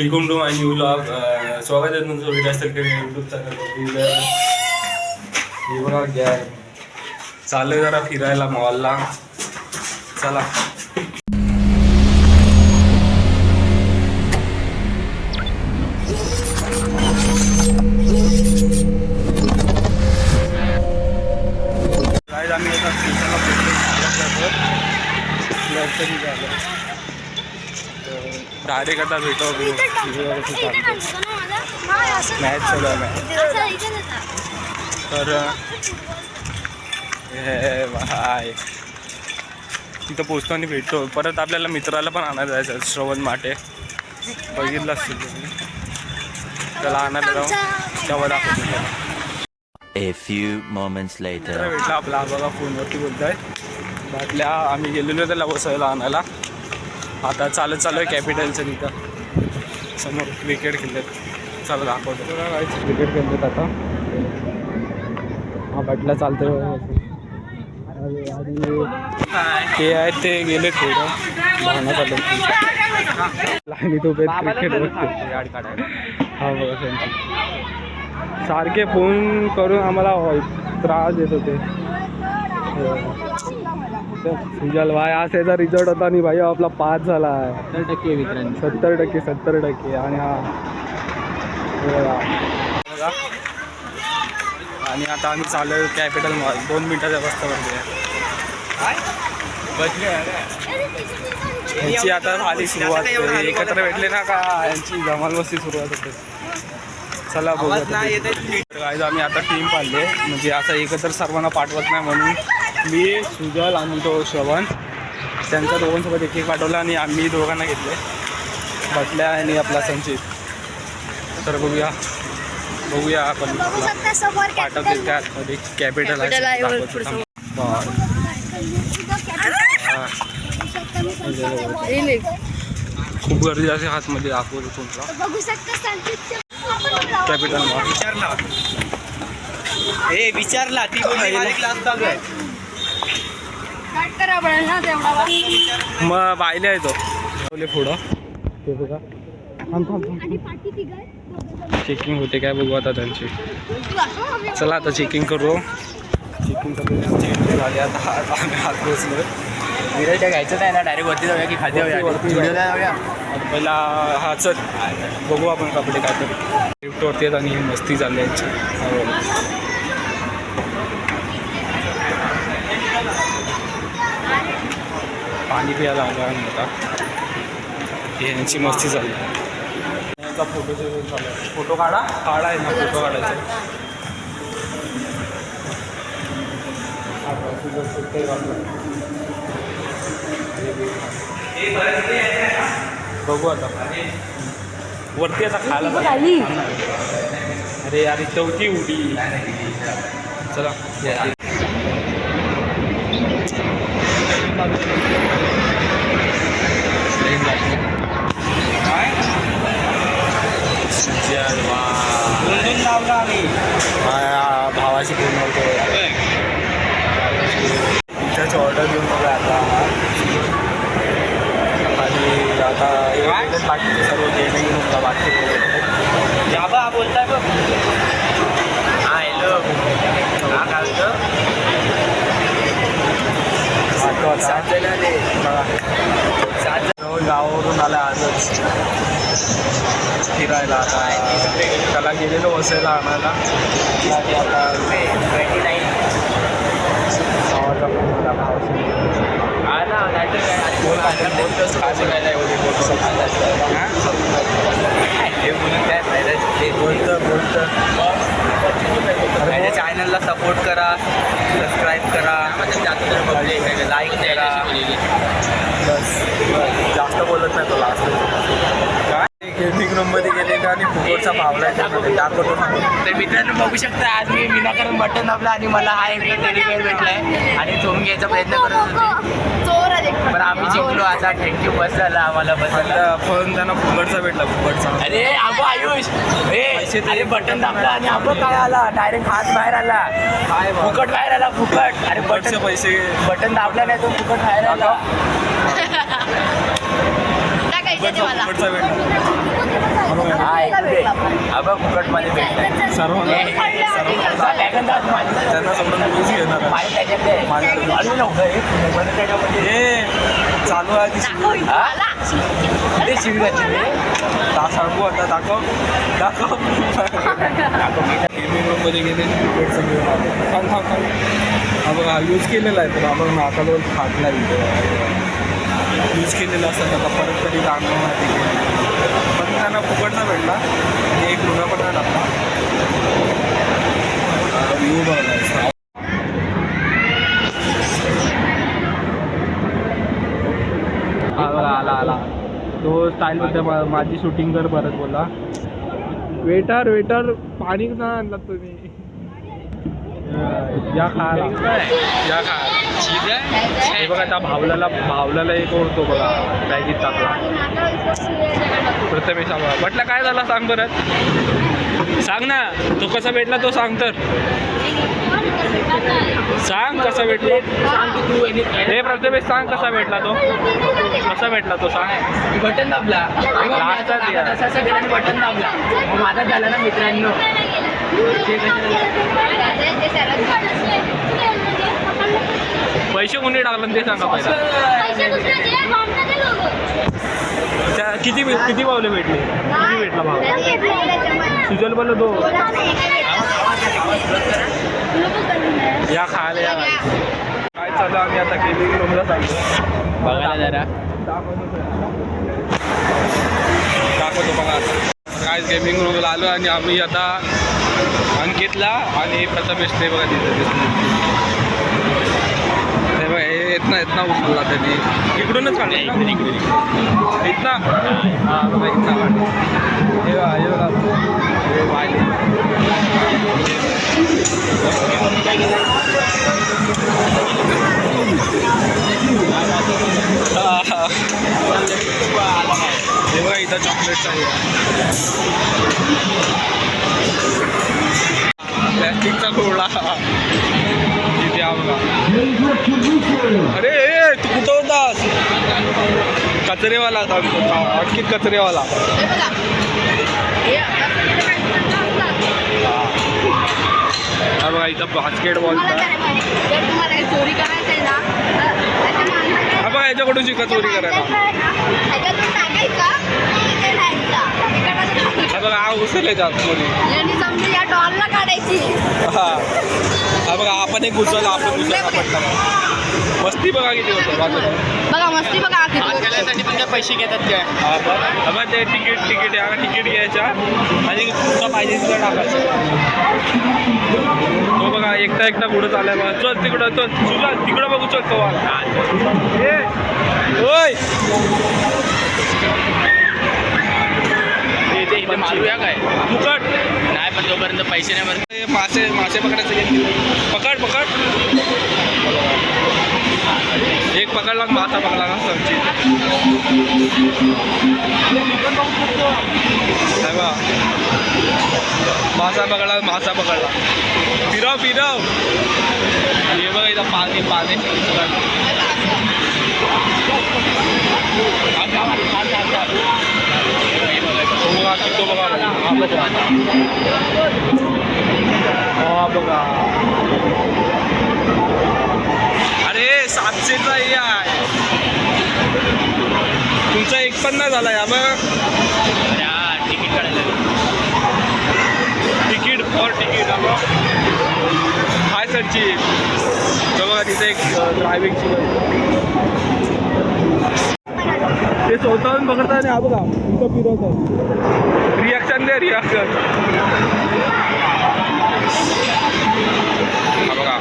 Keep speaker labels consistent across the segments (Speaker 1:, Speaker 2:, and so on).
Speaker 1: Welcome to my new blog स्वागत आहे तुमचं व्हिडिओ असेल की यूट्यूब चॅनलवरती तर हे बघा जरा फिरायला मॉलला. चला. आम्ही आता स्टेशनला डायरेक्ट आता भेटो मॅच चालू आहे मॅच तर हे तिथं पोचतो आणि भेटतो. परत आपल्याला मित्राला पण आणायला जायचं श्रवण माटे. बघितलं असतील तुम्ही. त्याला आणायला जाऊ. तेव्हा दाखवतो.
Speaker 2: A few moments later.
Speaker 1: भेटला आपला बघा फोनवरती बोलताय. बाटल्या आम्ही गेलेलो त्याला बसायला आणायला. आता चालत चालू आहे कॅपिटलचं तिथं. समोर क्रिकेट खेळतात. चला दाखवतो. क्रिकेट खेळतात आता. हा बाटला चालतो ते आहेत ते गेले थोडं. भावना चालू आणि तो क्रिकेट बघतो हा बघा त्यांची. सारखे फोन करून आम्हाला त्रास देत होते. सुजल भाई आज त्याचा रिझल्ट होता आणि भाई आपला पास झाला आहे.
Speaker 3: सत्तर टक्के
Speaker 1: सत्तर टक्के सत्तर टक्के आणि हा. बघा. बघा. आणि आता आम्ही चालू कॅपिटल मॉल दोन मिनिटाच्या रस्त्यावरती. आहे यांची आता झाली सुरुवात एकत्र भेटले ना का? यांची धमाल मस्ती सुरुवात होते. चला बघूया गाईज आम्ही आता टीम पाडले. म्हणजे असं एकत्र सर्वांना पाठवत नाही म्हणून. मी सुजल आणि तो श्रवण. त्यांच्या दोघांसोबत एक एक पाठवला आणि आम्ही दोघांना घेतले. बटल्या आणि आपला संचित. तर बघूया. बघूया आपण पाठवते त्या आतमध्ये कॅपिटल
Speaker 4: आहे.
Speaker 1: खूप गर्दी असते हातमध्ये दाखवतो तुमचा.
Speaker 4: बघू शकता
Speaker 1: कॅपिटल मॉल
Speaker 3: विचारला. ए विचारला. ती क्लास चालू आहे.
Speaker 4: करा पडेल ना तेवढा
Speaker 1: मग पाहिले आहे तो. ठेवले पुढं. ते बघा. चेकिंग होते काय बघू आता त्यांची. चला आता चेकिंग करू. चेकिंग करून झाली आता आता आम्ही हात पोचलो
Speaker 3: विराच्या घ्यायचं नाही ना डायरेक्ट वरती जाऊया की खाली जाऊया?
Speaker 1: पहिला हा चल. बघू आपण कपडे काय तरी. लिफ्टवरती आहेत आणि मस्ती चालली यांची पाणी प्यायला आलो आता. हे यांची मस्ती झालं फोटो काढा. काढा आहे ना फोटो काढायचा. बघू आता. वरती आता खायला. अरे अरे चौथी उडी. चला. माझ्या भावाशी फोन होतो पिझ्झाची ऑर्डर घेऊन बघा आता आणि आता बाकीचे सर्व गेमिंग होता बाकी
Speaker 3: बोलताय बघ हा हॅलो हा काय होतं
Speaker 1: सात गावावरून आला आजच. फिरायला आता. त्याला गेलेलो वसायला आणायला. आणि आता
Speaker 3: काय
Speaker 1: खायचं नाही एवढे बोलतो.
Speaker 3: हे?
Speaker 1: बोलतं बोलतं.
Speaker 3: माझ्या चॅनलला सपोर्ट करा सबस्क्राईब करा. लाईक करा.
Speaker 1: बस. जास्त बोलत नाही तो लास्ट काय? गेमिंग रूममध्ये गेले का आणि फुकटचा पावला आहे त्यामध्ये. दाखवतो ना
Speaker 3: तर मित्रांनो बघू शकता आज मी विनाकारण बटन दाबला आणि मला हा एक टेडी बेअर भेटलाय. आणि ठेवून घ्यायचा प्रयत्न करत होते. पण आम्ही जिंकलो आता थँक्यू बस झाला आम्हाला बसायला
Speaker 1: आता फोन त्यांना फुकटचा भेटला फुकटचा.
Speaker 3: अरे अगो आयुष. ए अरे बटन दाबला आणि अगो काय आला? डायरेक्ट हात बाहेर आला? फुकट बाहेर आला फुकट. अरे बटन
Speaker 1: पैसे.
Speaker 3: बटन दाबला नाही तो फुकट बाहेर आला.
Speaker 1: भेटलं सर्वांना त्यांना सोडून मीच घेणार आहे.
Speaker 3: हे.
Speaker 1: चालू आहे ती शिवी.
Speaker 3: ते शिवी घातली रे.
Speaker 1: दा सांगू आता दाखव. दाखव. गेमिंग रूममध्ये गेले क्रिकेटचं घेऊन आलो थांब थांब थांब. हा बघा यूज केलेला आहे तर आपण नाकाजवळ फाटला यूज केलेला असं आता परत कधी लागणार नाही पण त्यांना फुकटचा भेटला आणि एक रुपया पण नाही टाकला व्ह्यू बघायचा आला आला. तो स्टाईल मध्ये मा- माझी शूटिंग कर परत बोला. वेटर वेटर पाणी ना आणला तुम्ही? अं, या खा या खा हे बघा त्या भावल्याला भावल्याला एक ओढतो बघा बॅगीत टाकला. प्रथमेश आम्हाला म्हटलं काय झालं सांग परत सांग ना तो कसा भेटला तो सांग तर. सांग कसा भेटला. हे प्रथमेश सांग कसा भेटला तो. कसा भेटला तो सांग.
Speaker 3: बटन दाबला. बटन दाबला. माझा झाला ना मित्रांनो.
Speaker 1: पैसे कोणी टाकलं ते सांगा पहिला. त्या किती किती पावले भेटले? किती भेटला भाव? सुजल बोल दो या खायला या काय चालू आम्ही आता गेमिंग रूमला चाललो
Speaker 3: बघायला जरा.
Speaker 1: दाखवतो बघा. आता काय गेमिंग रूमला आलो आणि आम्ही आता अंकितला आणि प्रथमेश ते बघा तिथे दिसले ते बघा हे येत ना येत ना उचलला त्यांनी. इकडूनच काढला. इकडे इकडे इथना? हां बघा इथना काढला. हे हे बघा हे वाहिले हा. बघा इथं चॉकलेट्स आहे. कचरेवाला होता आणखी कचरेवाला? हा. बघा इथं बास्केटबॉलचा
Speaker 4: चोरी करायचंय
Speaker 1: हा बघा याच्याकडून शिका चोरी करायला. बघा हा उचलले जात चोरी
Speaker 4: यांनी समजा या डॉलला काढायची.
Speaker 1: हा. बघा आपण एक उचलला आपण पटला मस्ती बघा किती होतं
Speaker 4: बघा मस्ती बघा किती
Speaker 3: त्यासाठी पण काय पैसे घेतात काय
Speaker 1: हा बघ. बघ ते तिकीट तिकीट या तिकीट घ्यायच्या आणि तुला पाहिजे तिथं टाकायचं. तो बघा एकटा एकटा पुढं चालाय बघा. चल तिकडं चल. तुला तिकडं बघू चल तो ओय.
Speaker 3: इथे मारूया काय?
Speaker 1: फुकट.
Speaker 3: नाही पण जोपर्यंत पैसे नाही भरत.
Speaker 1: मासे मासे पकडायचं पकड पकड. एक पकडला मासा पकडला ना सब्जी. मासा पकडला मासा पकडला. फिरव फिरव. हे बघा इथं पाणी पाणी बघा तो बघा हा बघा हा बघा अरे सातशेचा हे आहे तुमचा एक पण नाही झाला या मग.
Speaker 3: तिकीट काढायला
Speaker 1: तिकीट फॉर तिकीट हाय सरची बघा तिथे एक ड्रायव्हिंगची ते स्वतःहून पकडतात आणि हा बघा इथं फिरवतात रिॲक्शन दे रिॲक्शन बघा.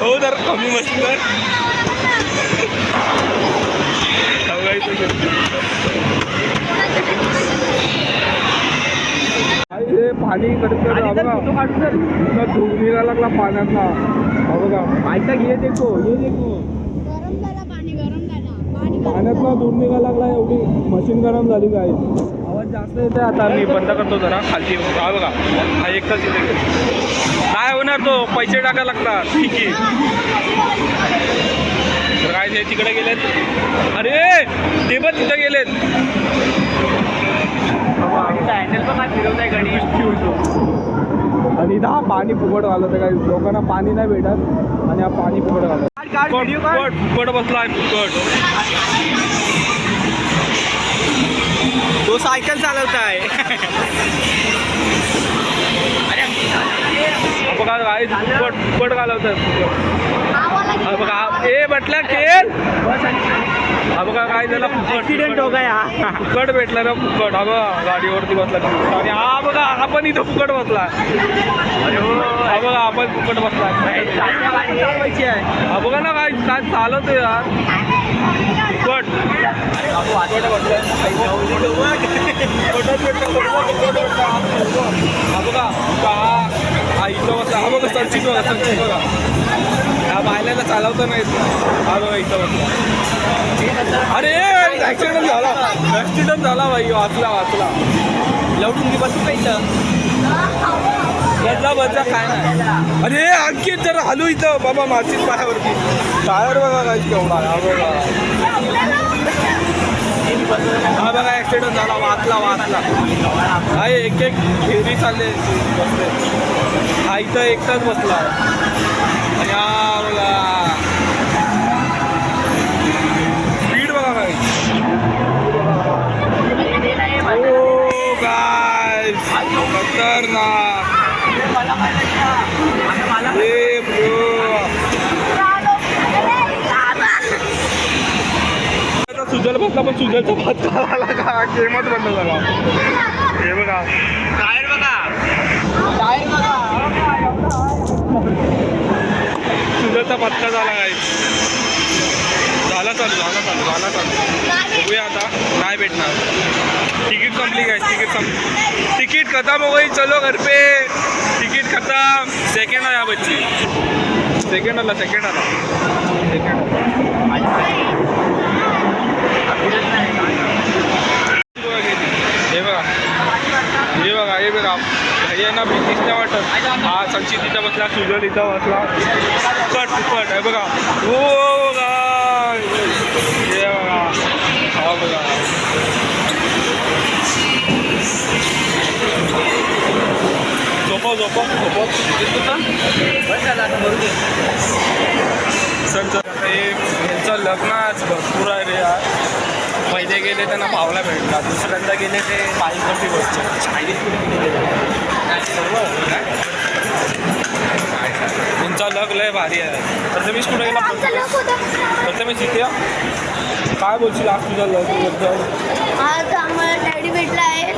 Speaker 1: हो जर कमी मस्त कर बघा इथं गेलं. हे पाणी कडकड हा बघा इथं धूर निघायला लागला पाण्यातला. हा बघा. ऐका ये देखो ये देखो
Speaker 4: गरम झाला पाणी गरम झाला. पाणी
Speaker 1: पाण्यातला धूर निघायला लागला एवढी मशीन गरम झाली काय? आवाज जास्त येते आता मी बंद करतो जरा खालची हा बघा हा एकटाच इथे. काय होणार तो? पैसे टाकायला लागतात. ठीक आहे. तर काय ते तिकडे गेलेत. अरे ते पण तिथं गेलेत.
Speaker 3: हँडल पण गाडी
Speaker 1: आणि इथं हा पाणी फुकट घालत आहे काही लोकांना पाणी नाही भेटत आणि हा पाणी फुकट घालत फुकट बसला आहे फुकट
Speaker 3: तो सायकल चालवत आहे
Speaker 1: बघा काय फुकट फुकट घालवत आहे फुकट हा बघा ए म्हटलं खेळ. हा बघा काय झाला? फुकट
Speaker 3: ऍक्सिडेंट हो गया
Speaker 1: फुकट भेटला ना फुकट. हा बघा गाडीवरती बसला. आणि हा बघा आपण इथं फुकट बसला.
Speaker 3: अरे हो
Speaker 1: हा बघा आपण फुकट बसला. हा बघा ना काय काय चालवतोय यार. फुकट. हा बघा हा हा इथं बसला. हा बघा संचित बघा संचित बघा. हा बायलाला चालवता नाही येत. हा बघा इथं बसला अरे ऍक्सिडेंट झाला. ऍक्सिडेंट झाला भाई वाचला वाचला.
Speaker 3: लवडून बसून पाहिजे
Speaker 1: बदला बदला काय नाही. अरे आणखी जरा हलू इथं. बाबा मारशील पायावरती. टायर बघा काय केवढा. बघा. हा बघा ॲक्सिडेंट झाला वाचला वाचला. हा एक एक फेरी चालले. बसले हा इथं एकटाच बसला. आणि बघा स्पीड बघा काय खतरनाक. बसला पण सुजलचा भात खाला का गेमच बंद झाला. हे बघा.
Speaker 3: टायर बघा.
Speaker 1: सुजलचा पत्ता झाला काय झाला चालू झाला चालू झाला चालू. बघूया आता नाही भेटणार. तिकीट संपली काय तिकीट संपली तिकीट खतम हो गई चलो घर पे. तिकीट खतम. सेकंड आया बच्ची. सेकंड आला सेकंड आला. सेकंड हे बघा हे बघा हे बघा म्हणजे यांना भीतीच नाही वाटत. हा सचिन तिथं बसला सुजल इथं बसला. फुकट फुकट आहे बघा. हो गाय हे बघा. हा बघा. झोपव झोपव झोपव. सर यांचं लग्न आज भरपूर आहे रे यार. पहिले गेले त्यांना पावला भेटला. दुसऱ्यांदा गेले ते पायीवरती बसचे तुमचा लग लय भारी आहे. प्रथमेश कुठे गेला? प्रथमेश इथे. काय बोलशील आज तुझ्या लगबद्दल
Speaker 4: आज आम्हाला डॅडी भेटला आहे.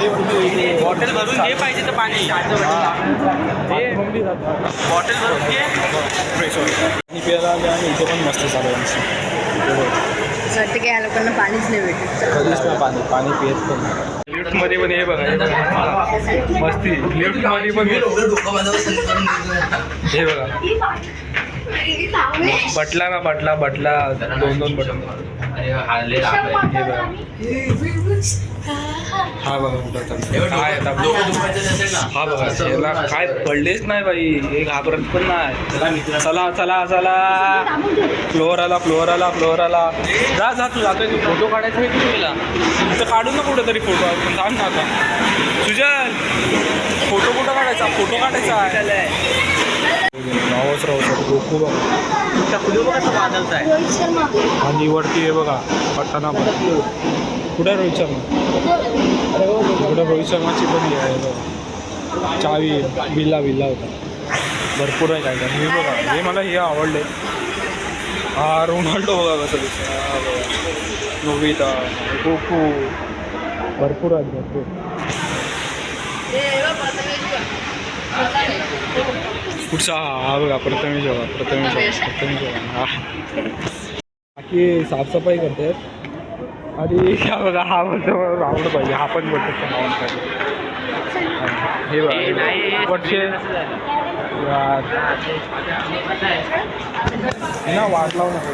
Speaker 3: बॉटल भरून घे पाहिजे तर पाणी. बॉटल भरून घे.
Speaker 1: पाणी प्यायला आले आणि इथे पण मस्त चालू आहे
Speaker 4: लोकांना पाणीच नाही भेटत.
Speaker 1: कधीच ना पाणी पाणी पियत पण लिफ्टमध्ये पण हे बघा मस्ती. लिफ्टमध्ये पण हे. बघा. बटला ना बटला बटला. दोन दोन बटन हे बघा. हा बघा. काय आता हा बघा याला काय पडलेच नाही बाई हे घाबरत पण नाही. चला चला चला फ्लोअर आला फ्लोअर आला फ्लोअर आला. जा जा तू जातोय तू फोटो काढायचा आहे की तुला? इथं काढू ना कुठं तरी फोटो सांग ना आता. सुजल फोटो कुठं काढायचा? फोटो काढायचा आहे. रावस राहू गोकू बघा
Speaker 3: कसं बादलत आहे
Speaker 1: आणि वरती आहे बघा पठाणा कुठे रोहित शर्मा? कुठे रोहित शर्माची पण हे आहे बघा. चावी बिल्ला बिल्ला होता. भरपूर आहे काय काय. हे बघा हे मला हे आवडले. हा रोनाल्डो बघा कसं दिसतं नोबिता गोकू भरपूर आहेत भरपूर. पुढचा हा बघा प्रथमेश बघा प्रथमेश प्रथमेश बघा बाकी साफसफाई करतात आणि हा बघा हा म्हणतो रावण पाहिजे हा पण बोलतो रावण पाहिजे हे बघा. पटशे ना वाट लावू नको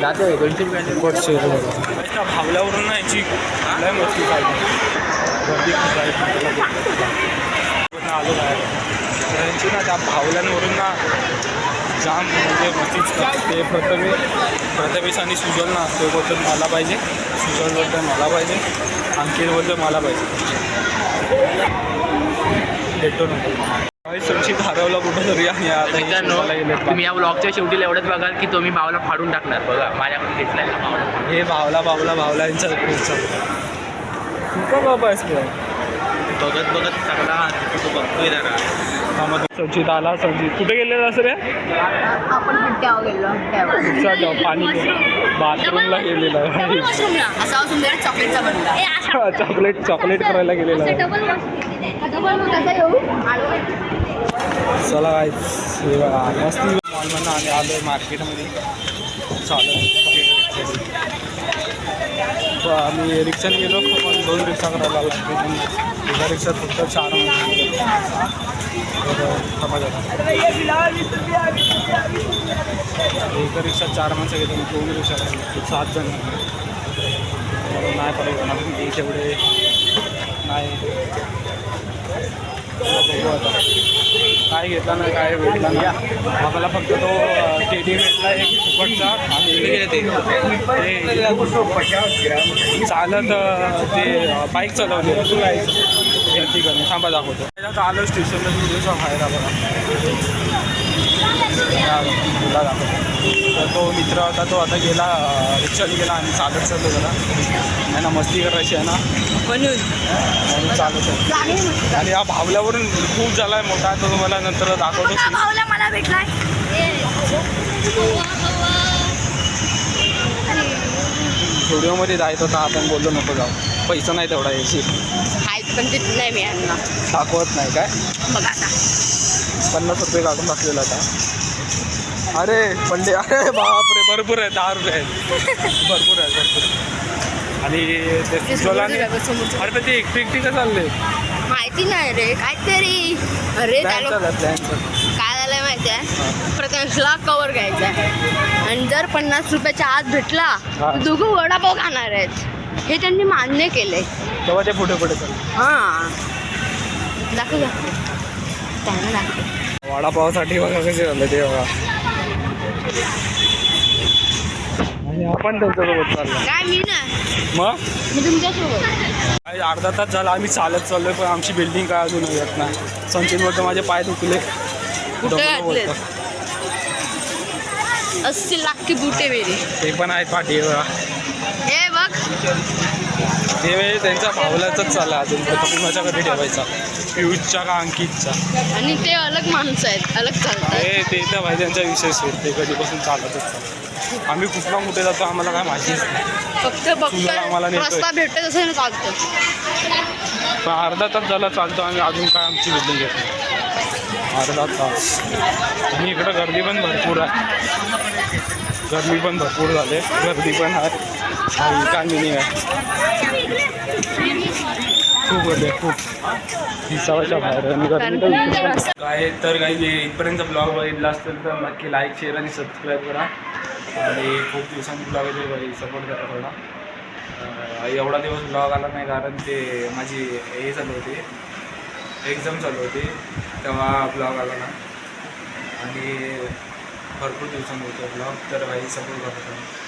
Speaker 3: जातो दोनशे रुपये
Speaker 1: पटशे भावल्यावरून ना याची लय मस्ती पाहिजे गर्दी खूप आलो बाहेर यांची ना त्या भावल्यांवरून ना जाम म्हणजे मस्तीच. ते प्रथमेश प्रथमेश आणि सुजल ना ते बोलतात मला पाहिजे. सुजल बोलतात मला पाहिजे. अंकित बोलतं मला पाहिजे. भेटतो नको संचित हरवला कुठं तरी आणि आता
Speaker 3: तुम्ही या ब्लॉगच्या शेवटी एवढंच बघाल की तुम्ही भावला फाडून टाकणार. बघा माझ्याकडे घेतलाय
Speaker 1: हे भावला. भावला भावला यांचा बाबा
Speaker 3: बघत बघत सगळा तो बघतोय जरा.
Speaker 1: संचित आला संचित. कुठे गेलेला असं रे?
Speaker 4: आपण पिट्ट्यावर गेलो
Speaker 1: पाणी बाथरूमला गेलेला आहे.
Speaker 4: असा सुंदर चॉकलेटचा बनला
Speaker 1: चॉकलेट चॉकलेट करायला गेलेला आहे. चला काय मस्ती. मॉलमधनं आम्ही आलो आहे मार्केटमध्ये. चालू आम्ही रिक्षाने गेलो पण दोन रिक्षा करायला लागला. म्हणजे एका रिक्षात फक्त चार म्हणजे माणसं. एका रिक्षात चार माणसं घेतो आणि दोन रिक्षा करायला सात जण. नाही परवडणार ते तेवढे. नाही. काय घेतला नाही काय भेटला नाही. आम्हाला फक्त तो टेडी भेटला एक फुकटचा आणि ते चालत ते बाईक चालवली. ठिकाणी थांबा दाखवतो. आलो स्टेशनला व्हिडिओचा बाहेर बघा तुला दाखवतो तर तो मित्र होता तो आता गेला रिक्षाने गेला आणि चालत चाललो जरा. आहे ना मस्ती करायची आहे ना. म्हणून चालत आहे आणि हा भावल्यावरून खूप झाला आहे मोठा तो तुम्हाला नंतर दाखवतो.
Speaker 4: मला भेटलाय?
Speaker 1: व्हिडिओमध्ये जायचं होता आपण बोललो नको जाऊ. पैसा नाही तेवढा याची
Speaker 4: आहेत पण ते नाही मिळालं
Speaker 1: दाखवत नाही काय?
Speaker 4: बघा
Speaker 1: पन्नास रुपये काढून टाकलेला आता. अरे पडले अरे बापरे भरपूर आहे दहा रुपये आहेत. भरपूर आहे भरपूर आणि ते
Speaker 4: ते
Speaker 1: सुजलाने
Speaker 4: समोरचं समोरचं.
Speaker 1: अरे पण ते एकटे एकटी का चालले
Speaker 4: माहिती नाही रे काहीतरी. अरे काय झालंय माहिती आहे? प्रथमेशला कवर घ्यायचा आहे. आणि जर पन्नास रुपयाच्या आत भेटला
Speaker 1: हा.
Speaker 4: तर दोघं वडापाव खाणार आहेत. हे त्यांनी मान्य केलंय.
Speaker 1: तेव्हा ते पुढे पुढे चालले.
Speaker 4: हां. दाखव दाखव. त्यांना दाखव.
Speaker 1: वडापावसाठी बघा कसे झालं ते बघा. आणि आपण त्यांच्यासोबत चाललो.
Speaker 4: काय मी ना?
Speaker 1: मग?
Speaker 4: मी तुमच्यासोबत.
Speaker 1: अर्धा तास झाला आम्ही चालत चाललोय पण आमची बिल्डिंग काय अजून येत नाही. संचित बोलतो माझे पाय दुखले.
Speaker 4: अस्सी लाख की बुटे मेरे.
Speaker 1: ते पण आहेत पाठी बघा
Speaker 4: हे बघ.
Speaker 1: ते वेळ त्यांचा भावलाचाच चालला अजून कुणाच्याकडे ठेवायचा? पियुषच्या का अंकितचा.
Speaker 4: आणि ते अलग माणसं आहेत अलग चालतात.
Speaker 1: हे ते तर भाई त्यांचा विषय सोड ते कधीपासून चालतच आम्ही कुठला कुठे जातो आम्हाला काय माहितीच नाही.
Speaker 4: फक्त बघतो. रस्ता भेटत असेल ना चालतं
Speaker 1: पण अर्धा तास झाला चालतो आम्ही अजून काय आमची बिल्डिंग घेत नाही. अर्धा तास. आणि इकडं गर्दी पण भरपूर आहे. गर्दी पण भरपूर झाले. गर्दी पण आहे. आहे खूप गर्दी आहे खूप. बाहेर. गर्दी तर. काय काही इथपर्यंत ब्लॉग बघितला असेल तर नक्की लाईक शेअर आणि सबस्क्राईब करा. आणि खूप दिवसांनी ब्लॉग येते सपोर्ट करा थोडा. एवढा दिवस ब्लॉग आला नाही कारण ते माझी हे चालू होती. एक्झाम चालू होती तेव्हा ब्लॉग आला ना आणि भरपूर दिवसांनी होतो ब्लॉग तर काही सपोर्ट करतो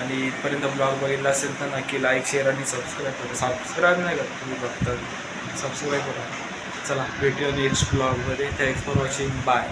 Speaker 1: आणि इथपर्यंत ब्लॉग बघितला असेल तर नक्की लाईक शेअर आणि सबस्क्राईब करा. सबस्क्राईब नाही करत तुम्ही फक्त सबस्क्राईब करा. चला भेटूया नेक्स्ट ब्लॉगमध्ये थँक्स फॉर वॉचिंग बाय